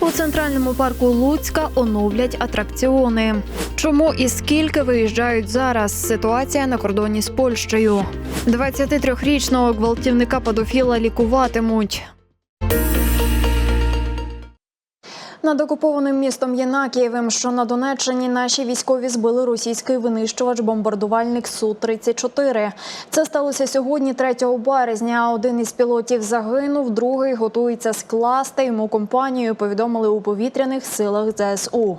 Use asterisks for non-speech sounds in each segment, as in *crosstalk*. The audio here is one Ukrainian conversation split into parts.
У центральному парку Луцька оновлять атракціони. Чому і скільки виїжджають зараз? Ситуація на кордоні з Польщею. 23-річного гвалтівника педофіла лікуватимуть. Над окупованим містом Єнакієвим, що на Донеччині, наші військові збили російський винищувач-бомбардувальник Су-34. Це сталося сьогодні, 3 березня. Один із пілотів загинув, другий готується скласти йому компанію. Повідомили у повітряних силах ЗСУ.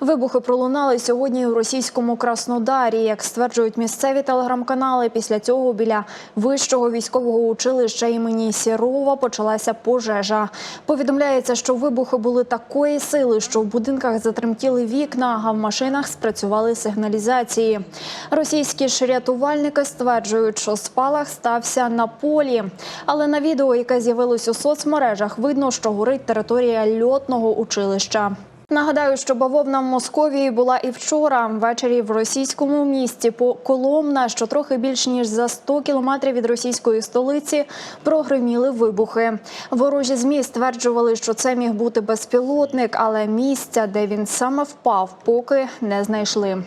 Вибухи пролунали сьогодні у російському Краснодарі. Як стверджують місцеві телеграм-канали, після цього біля вищого військового училища імені Сірова почалася пожежа. Повідомляється, що вибухи були такої сили, що в будинках затремтіли вікна, а в машинах спрацювали сигналізації. Російські ж рятувальники стверджують, що спалах стався на полі. Але на відео, яке з'явилось у соцмережах, видно, що горить територія льотного училища. Нагадаю, що бавовна в Московії була і вчора. Ввечері в російському місті по Коломна, що трохи більш ніж за 100 кілометрів від російської столиці, прогриміли вибухи. Ворожі змі стверджували, що це міг бути безпілотник, але місця, де він саме впав, поки не знайшли.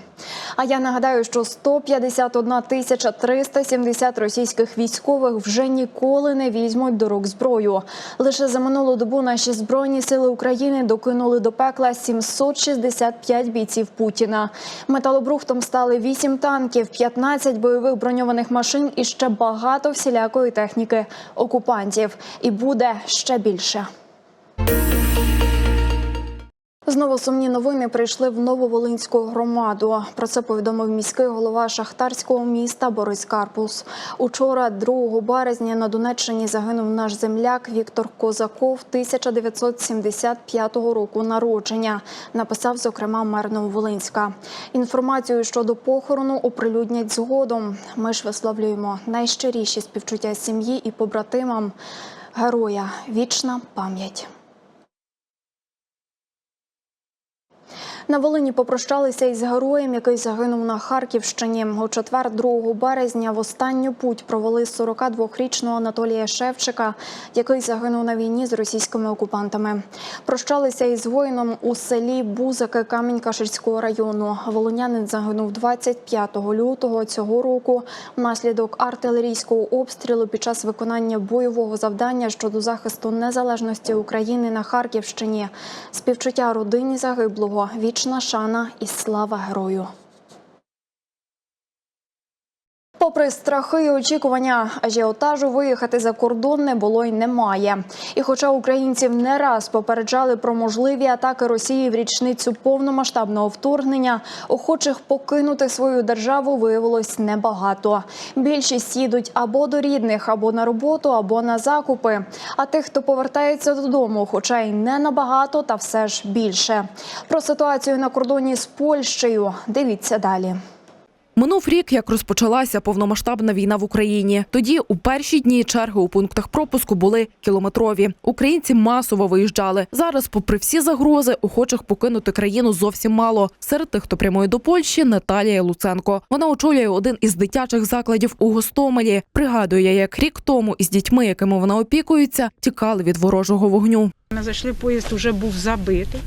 А я нагадаю, що 151 тисяча 370 російських військових вже ніколи не візьмуть до рук зброю. Лише за минулу добу наші збройні сили України докинули до пекла 765 бійців Путіна. Металобрухтом стали 8 танків, 15 бойових броньованих машин і ще багато всілякої техніки окупантів. І буде ще більше. Знову сумні новини прийшли в Нововолинську громаду. Про це повідомив міський голова шахтарського міста Борис Карпус. Учора, 2 березня, на Донеччині загинув наш земляк Віктор Козаков 1975 року народження. Написав зокрема мер Нововолинська. Інформацію щодо похорону оприлюднять згодом. Ми ж висловлюємо найщиріші співчуття сім'ї і побратимам. Героя вічна пам'ять. На Волині попрощалися із героєм, який загинув на Харківщині. У четвер, 2 березня, в останню путь провели 42-річного Анатолія Шевчика, який загинув на війні з російськими окупантами. Прощалися із воїном у селі Бузаки Камінь-Каширського району. Волинянин загинув 25 лютого цього року внаслідок артилерійського обстрілу під час виконання бойового завдання щодо захисту незалежності України на Харківщині. Співчуття родині загиблого. Вічна шана і слава герою. Попри страхи і очікування ажіотажу, виїхати за кордон не було й немає. І хоча українців не раз попереджали про можливі атаки Росії в річницю повномасштабного вторгнення, охочих покинути свою державу виявилось небагато. Більшість їдуть або до рідних, або на роботу, або на закупи. А тих, хто повертається додому, хоча й не набагато, та все ж більше. Про ситуацію на кордоні з Польщею дивіться далі. Минув рік, як розпочалася повномасштабна війна в Україні. Тоді у перші дні черги у пунктах пропуску були кілометрові. Українці масово виїжджали. Зараз, попри всі загрози, охочих покинути країну зовсім мало. Серед тих, хто прямує до Польщі, Наталія Луценко. Вона очолює один із дитячих закладів у Гостомелі. Пригадує, як рік тому із дітьми, якими вона опікується, тікали від ворожого вогню. Ми зайшли, поїзд вже був забитий.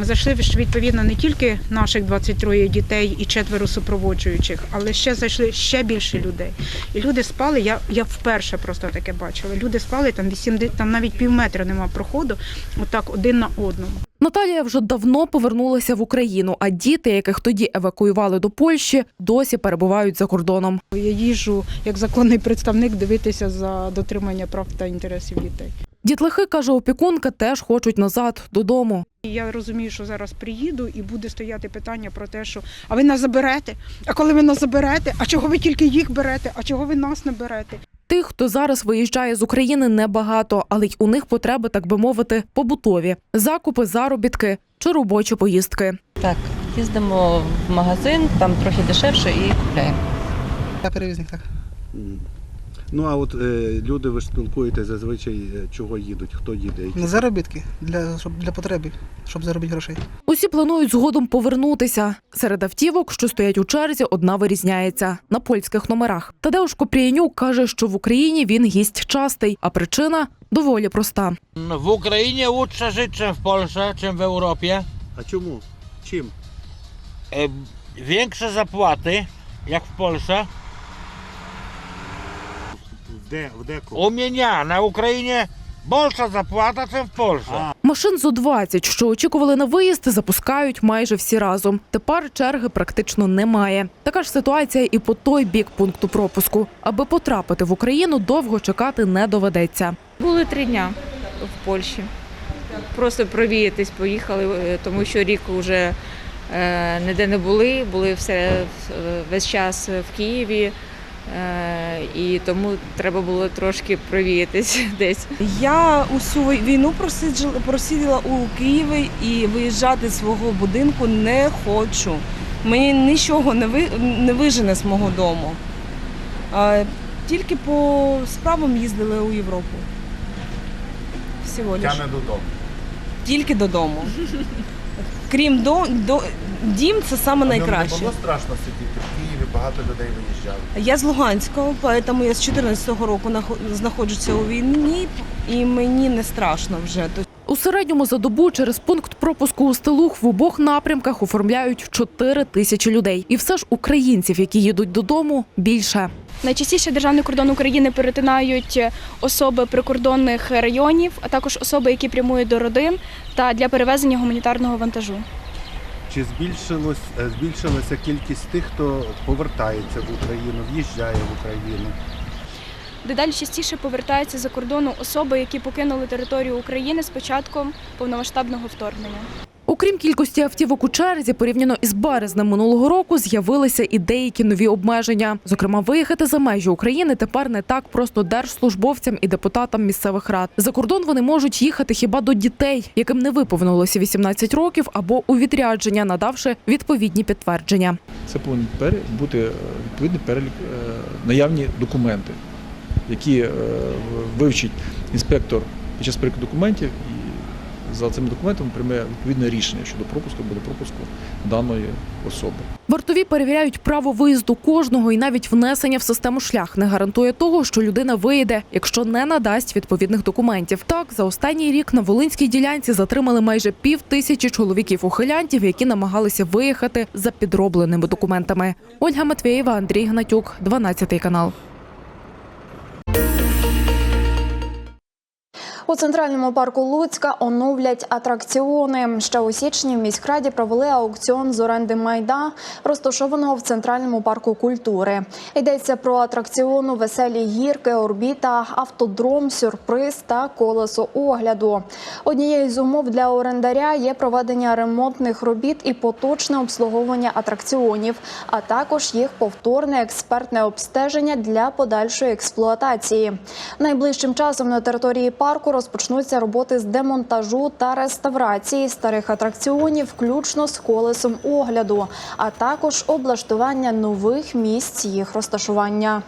Зайшли відповідно не тільки наших 23 дітей і четверо супроводжуючих, але ще зайшли ще більше людей. І люди спали. Я, я вперше просто таке бачила. Люди спали там 80, там навіть пів метра нема проходу, отак один на одному. Наталія вже давно повернулася в Україну, а діти, яких тоді евакуювали до Польщі, досі перебувають за кордоном. Я їжджу як законний представник дивитися за дотримання прав та інтересів дітей. Дітлахи, каже опікунка, теж хочуть назад додому. Я розумію, що зараз приїду і буде стояти питання про те, що а ви нас заберете? А коли ви нас заберете? А чого ви тільки їх берете? А чого ви нас не берете? Тих, хто зараз виїжджає з України, небагато, але й у них потреби, так би мовити, побутові закупи, заробітки чи робочі поїздки. Так, їздимо в магазин, там трохи дешевше і купляємо. Я перевізник так. Ну а от е, люди, ви ж спілкуєтеся зазвичай, е, чого їдуть, хто їде? які- На заробітки для, щоб, для потреби, щоб заробити грошей. Усі планують згодом повернутися. Серед автівок, що стоять у черзі, одна вирізняється на польських номерах. Тадеуш Копріянюк каже, що в Україні він гість частий, а причина доволі проста. W Ukrainie łódź żyć czym w Polsce, czym w Europie. А чому? Чим? E, Większe zapłaty, jak w Polsce. Де, в деку? U mnie nie, na Ukrainie bolsza zapłata, czym w Polsce. Машин зо 20, що очікували на виїзд, запускають майже всі разом. Тепер черги практично немає. Така ж ситуація і по той бік пункту пропуску. Аби потрапити в Україну, довго чекати не доведеться. Були три дня в Польщі. Просто провіятись поїхали, е, тому що рік вже е, ніде не були, були все, е, весь час в Києві. Е, І тому треба було трошки провіятись *laughs* десь. Я усю війну просиділа у Києві і виїжджати з свого будинку не хочу. Мені нічого не, ви, не вижене з мого дому. Тільки по справам їздили у Європу. Всього лиш. додому. Тільки додому. Крім до, до, дім це саме найкраще. страшно сидіти в Києві, багато людей виїжджали. Я з Луганського, тому я з 14-го року нахо- знаходжуся у війні, і мені не страшно вже. У середньому за добу через пункт пропуску у Стелух в обох напрямках оформляють 4 тисячі людей. І все ж українців, які їдуть додому, більше. Найчастіше державний кордон України перетинають особи прикордонних районів, а також особи, які прямують до родин та для перевезення гуманітарного вантажу. Чи збільшилось, е, збільшилася кількість тих, хто повертається в Україну, в'їжджає в Україну? Дедалі частіше повертаються за кордону особи, які покинули територію України з початком повномасштабного вторгнення. Окрім кількості автівок у черзі, порівняно із березнем минулого року, з'явилися і деякі нові обмеження. Зокрема, виїхати за межі України тепер не так просто держслужбовцям і депутатам місцевих рад. За кордон вони можуть їхати хіба до дітей, яким не виповнилося 18 років, або у відрядження, надавши відповідні підтвердження. Це повинен бути е, відповідний перелік е, наявні документи, які е, вивчить інспектор під час переліку документів за цими документами прийме відповідне рішення щодо пропуску або пропуску даної особи. Вартові перевіряють право виїзду кожного, і навіть внесення в систему шлях не гарантує того, що людина виїде, якщо не надасть відповідних документів. Так, за останній рік на Волинській ділянці затримали майже пів тисячі чоловіків-ухилянтів, які намагалися виїхати за підробленими документами. Ольга Матвєєва, Андрій Гнатюк, 12 канал. У центральному парку Луцька оновлять атракціони. Ще у січні в міськраді провели аукціон з оренди майда, розташованого в центральному парку культури. Йдеться про атракціону Веселі гірки, орбіта, автодром, сюрприз та колесо огляду. Однією з умов для орендаря є проведення ремонтних робіт і поточне обслуговування атракціонів, а також їх повторне експертне обстеження для подальшої експлуатації. Найближчим часом на території парку розпочнуться роботи з демонтажу та реставрації старих атракціонів, включно з колесом огляду, а також облаштування нових місць їх розташування.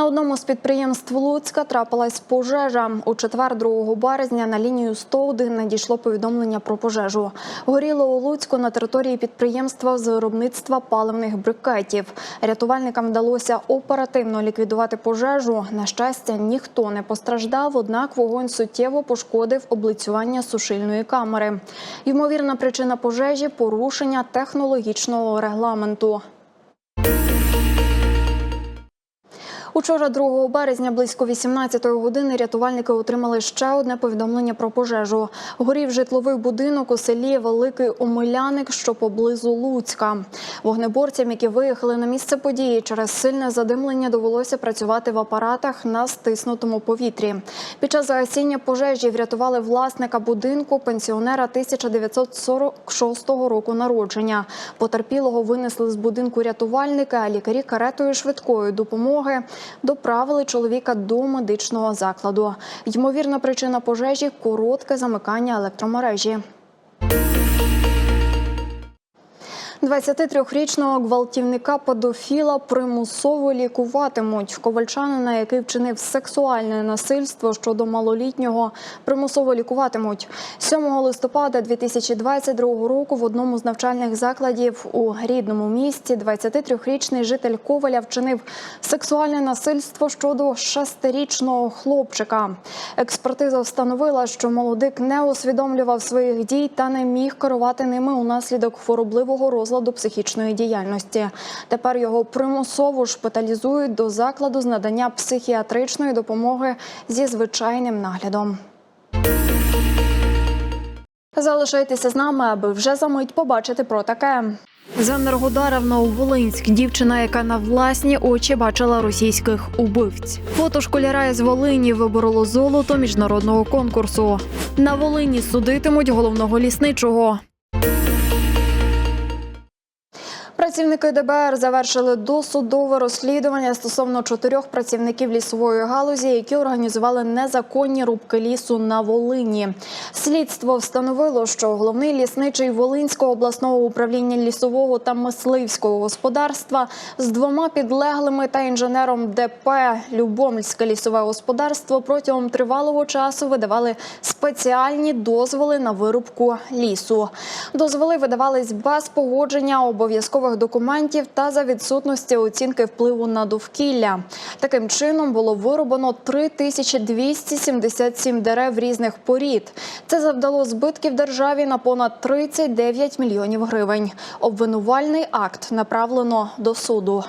На одному з підприємств Луцька трапилась пожежа. У четвер 2 березня на лінію 101 надійшло повідомлення про пожежу. Горіло у Луцьку на території підприємства з виробництва паливних брикетів. Рятувальникам вдалося оперативно ліквідувати пожежу. На щастя, ніхто не постраждав, однак вогонь суттєво пошкодив облицювання сушильної камери. Ймовірна причина пожежі порушення технологічного регламенту. Учора, 2 березня, близько 18-ї години, рятувальники отримали ще одне повідомлення про пожежу. Горів житловий будинок у селі Великий Омеляник, що поблизу Луцька. Вогнеборцям, які виїхали на місце події, через сильне задимлення довелося працювати в апаратах на стиснутому повітрі. Під час загасіння пожежі врятували власника будинку, пенсіонера 1946 року народження. Потерпілого винесли з будинку рятувальники, а лікарі каретою швидкої допомоги доправили чоловіка до медичного закладу. Ймовірна причина пожежі коротке замикання електромережі. 23-річного гвалтівника педофіла примусово лікуватимуть. Ковальчанина, який вчинив сексуальне насильство щодо малолітнього, примусово лікуватимуть. 7 листопада 2022 року в одному з навчальних закладів у рідному місті 23-річний житель Коваля вчинив сексуальне насильство щодо шестирічного хлопчика. Експертиза встановила, що молодик не усвідомлював своїх дій та не міг керувати ними унаслідок хворобливого розладу психічної діяльності. Тепер його примусово шпиталізують до закладу з надання психіатричної допомоги зі звичайним наглядом. Залишайтеся з нами, аби вже за мить побачити про таке. З Енергодаревна у Волинськ дівчина, яка на власні очі бачила російських убивць. Фото школяра із Волині вибороло золото міжнародного конкурсу. На Волині судитимуть головного лісничого. Працівники ДБР завершили досудове розслідування стосовно чотирьох працівників лісової галузі, які організували незаконні рубки лісу на Волині. Слідство встановило, що головний лісничий Волинського обласного управління лісового та мисливського господарства з двома підлеглими та інженером ДП Любомльське лісове господарство протягом тривалого часу видавали спеціальні дозволи на вирубку лісу. Дозволи видавались без погодження обов'язкових документів та за відсутності оцінки впливу на довкілля. Таким чином було вирубано 3277 дерев різних порід. Це завдало збитків державі на понад 39 мільйонів гривень. Обвинувальний акт направлено до суду.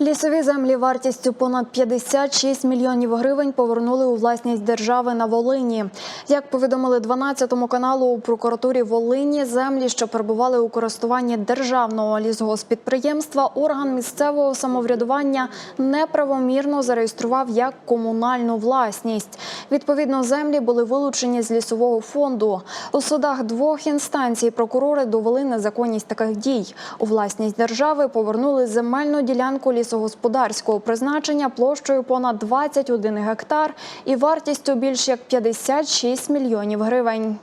Лісові землі вартістю понад 56 мільйонів гривень повернули у власність держави на Волині. Як повідомили 12-му каналу у прокуратурі Волині, землі, що перебували у користуванні державного лісгоспідприємства, орган місцевого самоврядування неправомірно зареєстрував як комунальну власність. Відповідно, землі були вилучені з лісового фонду. У судах двох інстанцій прокурори довели незаконність таких дій. У власність держави повернули земельну ділянку лісогосподарського призначення площею понад 21 гектар і вартістю більш як 56 мільйонів гривень.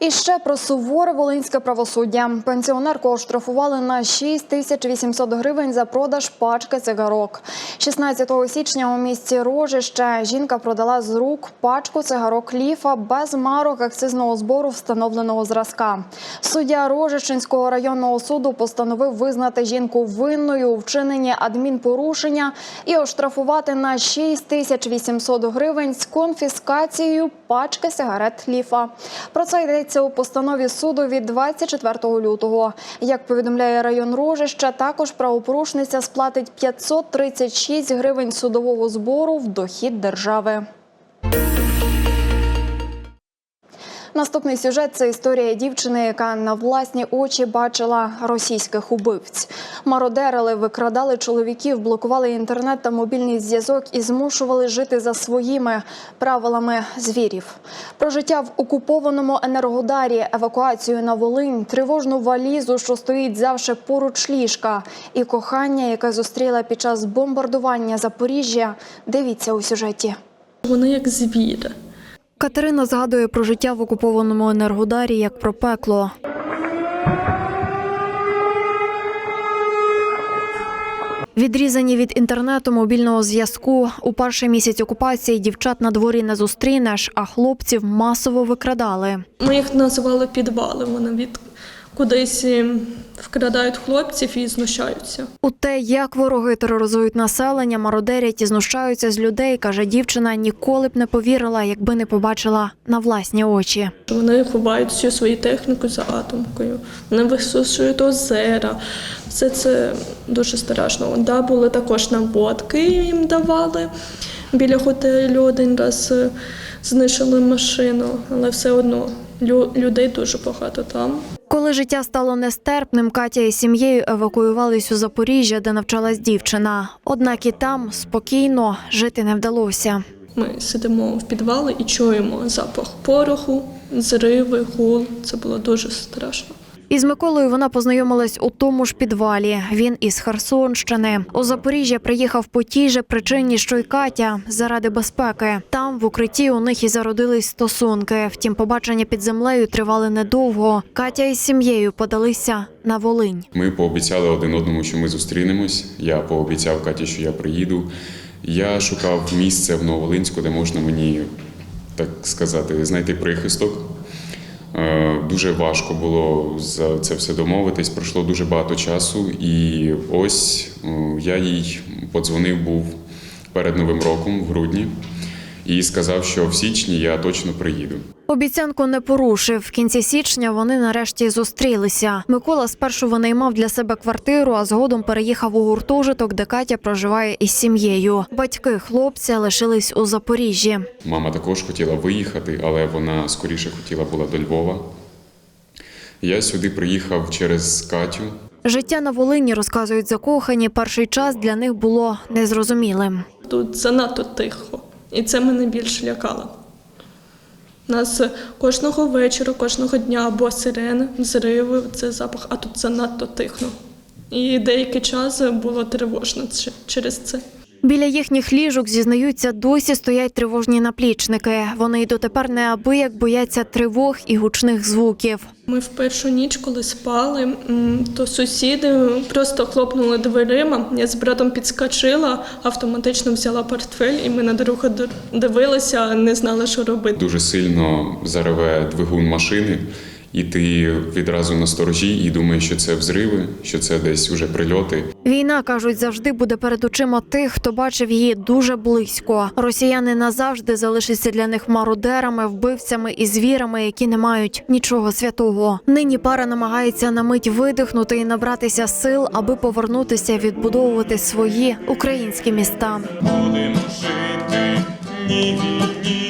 І ще про суворе волинське правосуддя. Пенсіонерку оштрафували на 6 тисяч 800 гривень за продаж пачки цигарок. 16 січня у місті Рожище жінка продала з рук пачку цигарок ліфа без марок акцизного збору встановленого зразка. Суддя Рожищенського районного суду постановив визнати жінку винною у вчиненні адмінпорушення і оштрафувати на 6 тисяч 800 гривень з конфіскацією пачки сигарет ліфа. Про це йдеться у постанові суду від 24 лютого. Як повідомляє район Рожища, також правопорушниця сплатить 536 гривень судового збору в дохід держави. Наступний сюжет це історія дівчини, яка на власні очі бачила російських убивць. Мародерили, викрадали чоловіків, блокували інтернет та мобільний зв'язок і змушували жити за своїми правилами звірів. Про життя в окупованому енергодарі, евакуацію на Волинь, тривожну валізу, що стоїть завше поруч ліжка, і кохання, яке зустріла під час бомбардування Запоріжжя. Дивіться у сюжеті. Вони як звіри. Катерина згадує про життя в окупованому енергодарі як про пекло. Відрізані від інтернету мобільного зв'язку у перший місяць окупації дівчат на дворі не зустрінеш, а хлопців масово викрадали. Ми їх називали підвали. Вони від кудись ем, вкрадають хлопців і знущаються. У те, як вороги тероризують населення, мародерять і знущаються з людей, каже дівчина, ніколи б не повірила, якби не побачила на власні очі. Вони ховають всю свою техніку за атомкою. Вони висушують озера. Все це дуже страшно. Да, були також наводки їм давали. Біля готелю один раз е, знищили машину, але все одно лю- людей дуже багато там. Коли життя стало нестерпним, Катя із сім'єю евакуювались у Запоріжжя, де навчалась дівчина. Однак і там спокійно жити не вдалося. Ми сидимо в підвалі і чуємо запах пороху, зриви, гул. Це було дуже страшно. Із Миколою вона познайомилась у тому ж підвалі. Він із Херсонщини. У Запоріжжя приїхав по тій же причині, що й Катя, заради безпеки. Там в укритті у них і зародились стосунки. Втім, побачення під землею тривали недовго. Катя із сім'єю подалися на Волинь. Ми пообіцяли один одному, що ми зустрінемось. Я пообіцяв Каті, що я приїду. Я шукав місце в Нововолинську, де можна мені, так сказати, знайти прихисток. Е, Дуже важко було за це все домовитись. Пройшло дуже багато часу, і ось е, я їй подзвонив був перед Новим роком в грудні і сказав, що в січні я точно приїду. Обіцянку не порушив. В кінці січня вони нарешті зустрілися. Микола спершу винаймав для себе квартиру, а згодом переїхав у гуртожиток, де Катя проживає із сім'єю. Батьки хлопця лишились у Запоріжжі. Мама також хотіла виїхати, але вона скоріше хотіла була до Львова. Я сюди приїхав через Катю. Життя на Волині розказують закохані. Перший час для них було незрозумілим. Тут занадто тихо, і це мене більш лякало. Нас кожного вечора, кожного дня або сирени, зриви, це запах, а тут занадто тихо. І деякий час було тривожно через це. Біля їхніх ліжок зізнаються, досі стоять тривожні наплічники. Вони й дотепер неабияк бояться тривог і гучних звуків. Ми в першу ніч, коли спали, то сусіди просто хлопнули дверима. Я з братом підскочила, автоматично взяла портфель, і ми на дорогу дивилися, не знали, що робити. Дуже сильно зареве двигун машини, і ти відразу на сторожі і думаєш, що це взриви, що це десь уже прильоти. Війна кажуть, завжди буде перед очима тих, хто бачив її дуже близько. Росіяни назавжди залишаться для них мародерами, вбивцями і звірами, які не мають нічого святого. Нині пара намагається на мить видихнути і набратися сил, аби повернутися, відбудовувати свої українські міста. Будемо жити ні війні,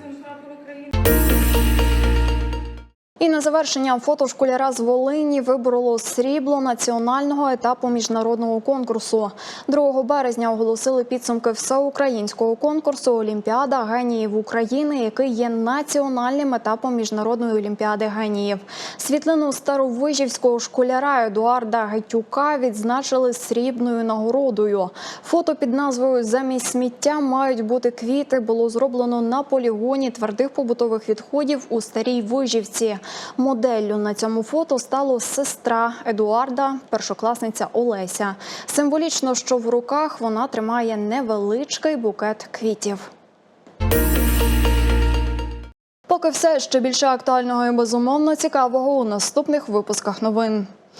І на завершення фото школяра з Волині вибороло срібло національного етапу міжнародного конкурсу. 2 березня оголосили підсумки всеукраїнського конкурсу Олімпіада геніїв України, який є національним етапом міжнародної олімпіади геніїв. Світлину старовижівського школяра Едуарда Гетюка відзначили срібною нагородою. Фото під назвою Замість сміття мають бути квіти було зроблено на полігоні твердих побутових відходів у старій вижівці. Моделлю на цьому фото стало сестра Едуарда, першокласниця Олеся. Символічно, що в руках вона тримає невеличкий букет квітів. Поки все ще більше актуального і безумовно цікавого у наступних випусках новин.